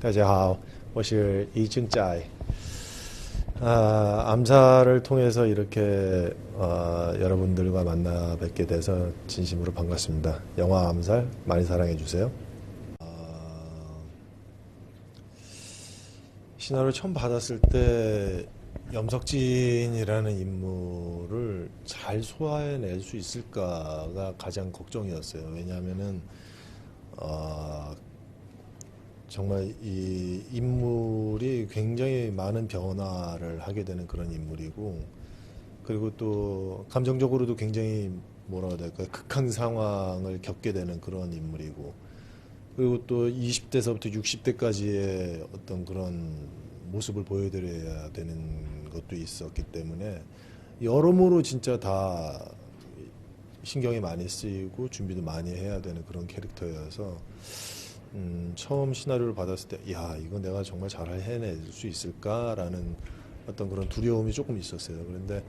大家好，我是이준 짜이. 아, 암사를 통해서 이렇게 어, 여러분들과 만나 뵙게 돼서 진심으로 반갑습니다. 영화 암살 많이 사랑해 주세요. 아, 신화를 처음 받았을 때 염석진이라는 인물을 잘 소화해낼 수 있을까가 가장 걱정이었어요. 왜냐하면은 어, 정말 이 인물이 굉장히 많은 변화를 하게 되는 그런 인물이고 그리고 또 감정적으로도 굉장히 뭐라 해야 될까 극한 상황을 겪게 되는 그런 인물이고 그리고 또 20대서부터 60대까지의 어떤 그런 모습을 보여드려야 되는 것도 있었기 때문에 여러모로 진짜 다 신경이 많이 쓰이고 준비도 많이 해야 되는 그런 캐릭터여서 음, 처음 시나리오를 받았을 때, 야, 이건 내가 정말 잘 해낼 수 있을까라는 어떤 그런 두려움이 조금 있었어요. 그런데,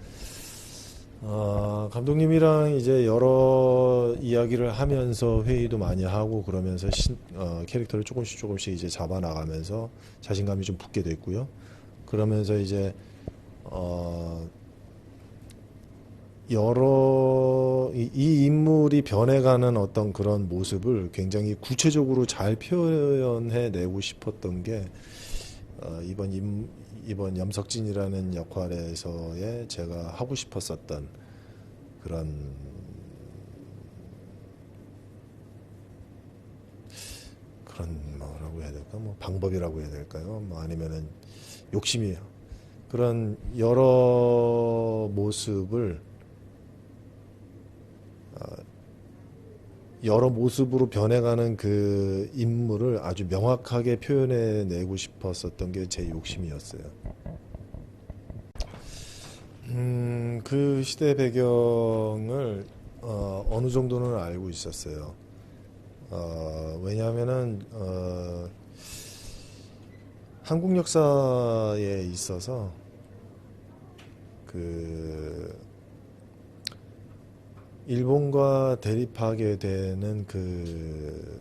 어, 감독님이랑 이제 여러 이야기를 하면서 회의도 많이 하고 그러면서 신, 어, 캐릭터를 조금씩 조금씩 이제 잡아나가면서 자신감이 좀 붙게 됐고요. 그러면서 이제, 어, 여러 이, 이 인물이 변해가는 어떤 그런 모습을 굉장히 구체적으로 잘 표현해 내고 싶었던 게 어, 이번 임, 이번 염석진이라는 역할에서의 제가 하고 싶었었던 그런 그런 뭐라고 해야 될까? 뭐 방법이라고 해야 될까요? 뭐 아니면은 욕심이에요. 그런 여러 모습을 여러 모습으로 변해가는 그 인물을 아주 명확하게 표현해 내고 싶었었던 게 제 욕심이었어요. 음, 그 시대 배경을 어, 어느 정도는 알고 있었어요. 어, 왜냐하면은 어, 한국 역사에 있어서 그 일본과 대립하게 되는 그,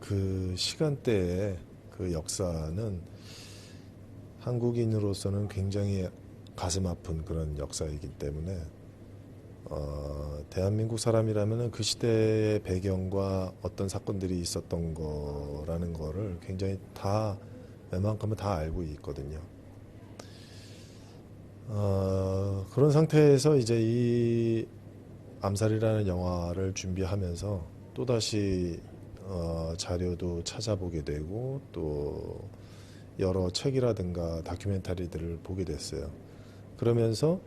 그 시간대의 그 역사는 한국인으로서는 굉장히 가슴 아픈 그런 역사이기 때문에 어, 대한민국 사람이라면 그 시대의 배경과 어떤 사건들이 있었던 거라는 거를 굉장히 다 웬만큼은 다 알고 있거든요. 어, 그런 상태에서 이제 이 암살이라는 영화를 준비하면서 또다시 어, 자료도 찾아보게 되고 또 여러 책이라든가 다큐멘터리들을 보게 됐어요. 그러면서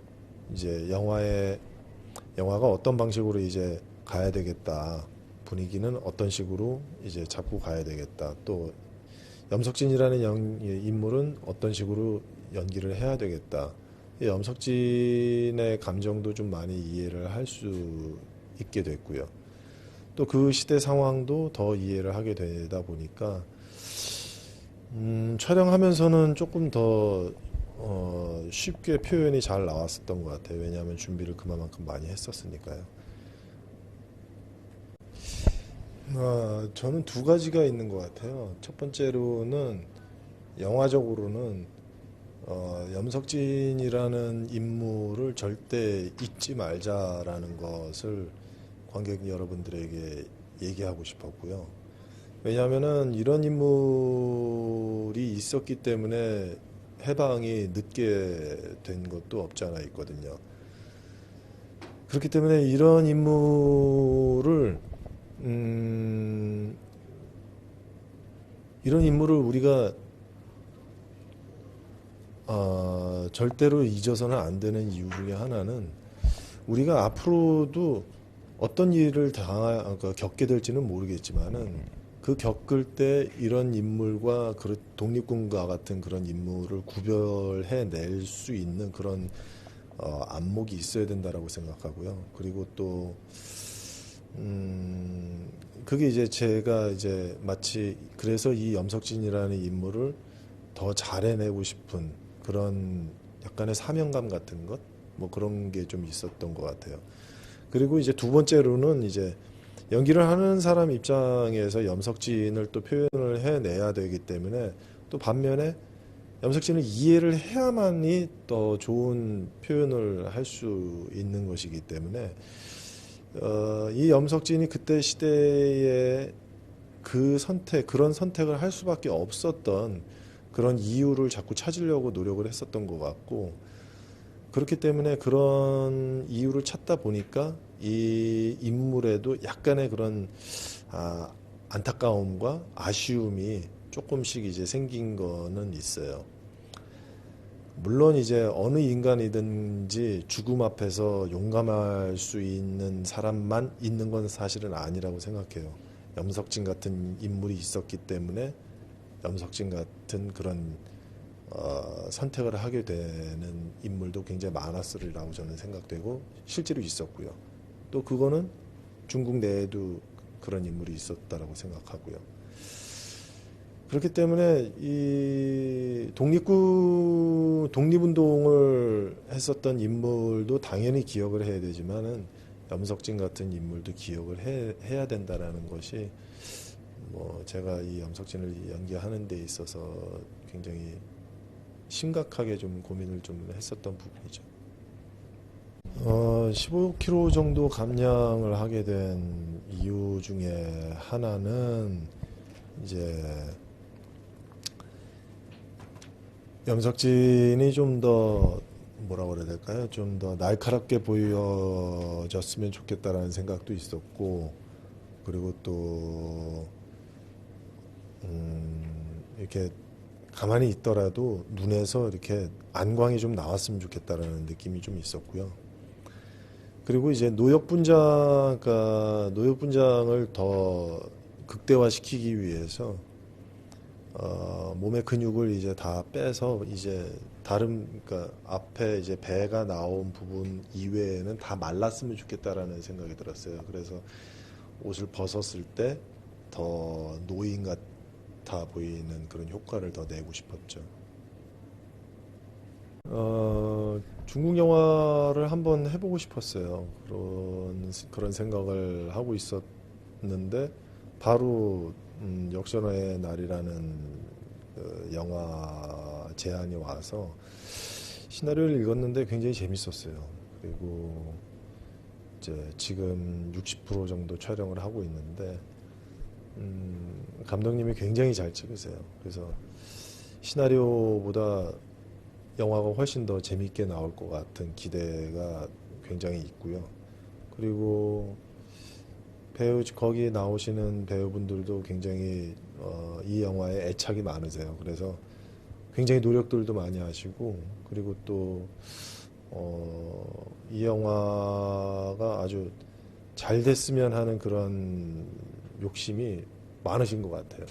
이제 영화의 영화가 어떤 방식으로 이제 가야 되겠다. 분위기는 어떤 식으로 이제 잡고 가야 되겠다. 또 염석진이라는 영, 인물은 어떤 식으로 연기를 해야 되겠다. 염석진의 감정도 좀 많이 이해를 할 수 있게 됐고요. 또 그 시대 상황도 더 이해를 하게 되다 보니까 음, 촬영하면서는 조금 더 어, 쉽게 표현이 잘 나왔었던 것 같아요. 왜냐하면 준비를 그만큼 많이 했었으니까요. 어, 저는 두 가지가 있는 것 같아요. 첫 번째로는 영화적으로는 어, 염석진이라는 인물을 절대 잊지 말자라는 것을 관객 여러분들에게 얘기하고 싶었고요. 왜냐하면은 이런 인물이 있었기 때문에 해방이 늦게 된 것도 없지 않아 있거든요. 그렇기 때문에 이런 인물을 음, 이런 인물을 우리가 어, 절대로 잊어서는 안 되는 이유 중에 하나는 우리가 앞으로도 어떤 일을 당하, 그러니까 겪게 될지는 모르겠지만은 그 겪을 때 이런 인물과 그 독립군과 같은 그런 인물을 구별해 낼 수 있는 그런 어, 안목이 있어야 된다라고 생각하고요. 그리고 또 음, 그게 이제 제가 이제 마치 그래서 이 염석진이라는 인물을 더 잘해내고 싶은 그런 약간의 사명감 같은 것, 뭐 그런 게 좀 있었던 것 같아요. 그리고 이제 두 번째로는 이제 연기를 하는 사람 입장에서 염석진을 또 표현을 해내야 되기 때문에 또 반면에 염석진을 이해를 해야만이 더 좋은 표현을 할 수 있는 것이기 때문에 어, 이 염석진이 그때 시대에 그 선택 그런 선택을 할 수밖에 없었던 그런 이유를 자꾸 찾으려고 노력을 했었던 것 같고 그렇기 때문에 그런 이유를 찾다 보니까 이 인물에도 약간의 그런 아, 안타까움과 아쉬움이 조금씩 이제 생긴 거는 있어요. 물론 이제 어느 인간이든지 죽음 앞에서 용감할 수 있는 사람만 있는 건 사실은 아니라고 생각해요. 염석진 같은 인물이 있었기 때문에 염석진 같은 그런 어, 선택을 하게 되는 인물도 굉장히 많았으리라고 저는 생각되고 실제로 있었고요. 또 그거는 중국 내에도 그런 인물이 있었다라고 생각하고요. 그렇기 때문에 이 독립군 독립운동을 했었던 인물도 당연히 기억을 해야 되지만은 염석진 같은 인물도 기억을 해, 해야 된다라는 것이 뭐 제가 이 염석진을 연기하는 데 있어서 굉장히 심각하게 좀 고민을 좀 했었던 부분이죠. 어, 15kg 정도 감량을 하게 된 이유 중에 하나는 이제 염석진이 좀 더 뭐라고 그래야 될까요? 좀 더 날카롭게 보여졌으면 좋겠다라는 생각도 있었고 그리고 또 음, 이렇게 가만히 있더라도 눈에서 이렇게 안광이 좀 나왔으면 좋겠다라는 느낌이 좀 있었고요. 그리고 이제 노역 분장, 그러니까 노역 분장을 더 극대화시키기 위해서 어, 몸의 근육을 이제 다 빼서 이제 다른 그러니까 앞에 이제 배가 나온 부분 이외에는 다 말랐으면 좋겠다라는 생각이 들었어요. 그래서 옷을 벗었을 때 더 노인 같 아 보이는 그런 효과를 더 내고 싶었죠. 어, 중국 영화를 한번 해보고 싶었어요. 그런 그런 생각을 하고 있었는데 바로 음, 역전의 날이라는 그 영화 제안이 와서 시나리오를 읽었는데 굉장히 재밌었어요. 그리고 이제 지금 60% 정도 촬영을 하고 있는데 음, 감독님이 굉장히 잘 찍으세요. 그래서 시나리오보다 영화가 훨씬 더 재밌게 나올 것 같은 기대가 굉장히 있고요. 그리고 배우 거기에 나오시는 배우분들도 굉장히 어, 이 영화에 애착이 많으세요. 그래서 굉장히 노력들도 많이 하시고 그리고 또 어, 이 영화가 아주 잘 됐으면 하는 그런 욕심이 많으신 것 같아요.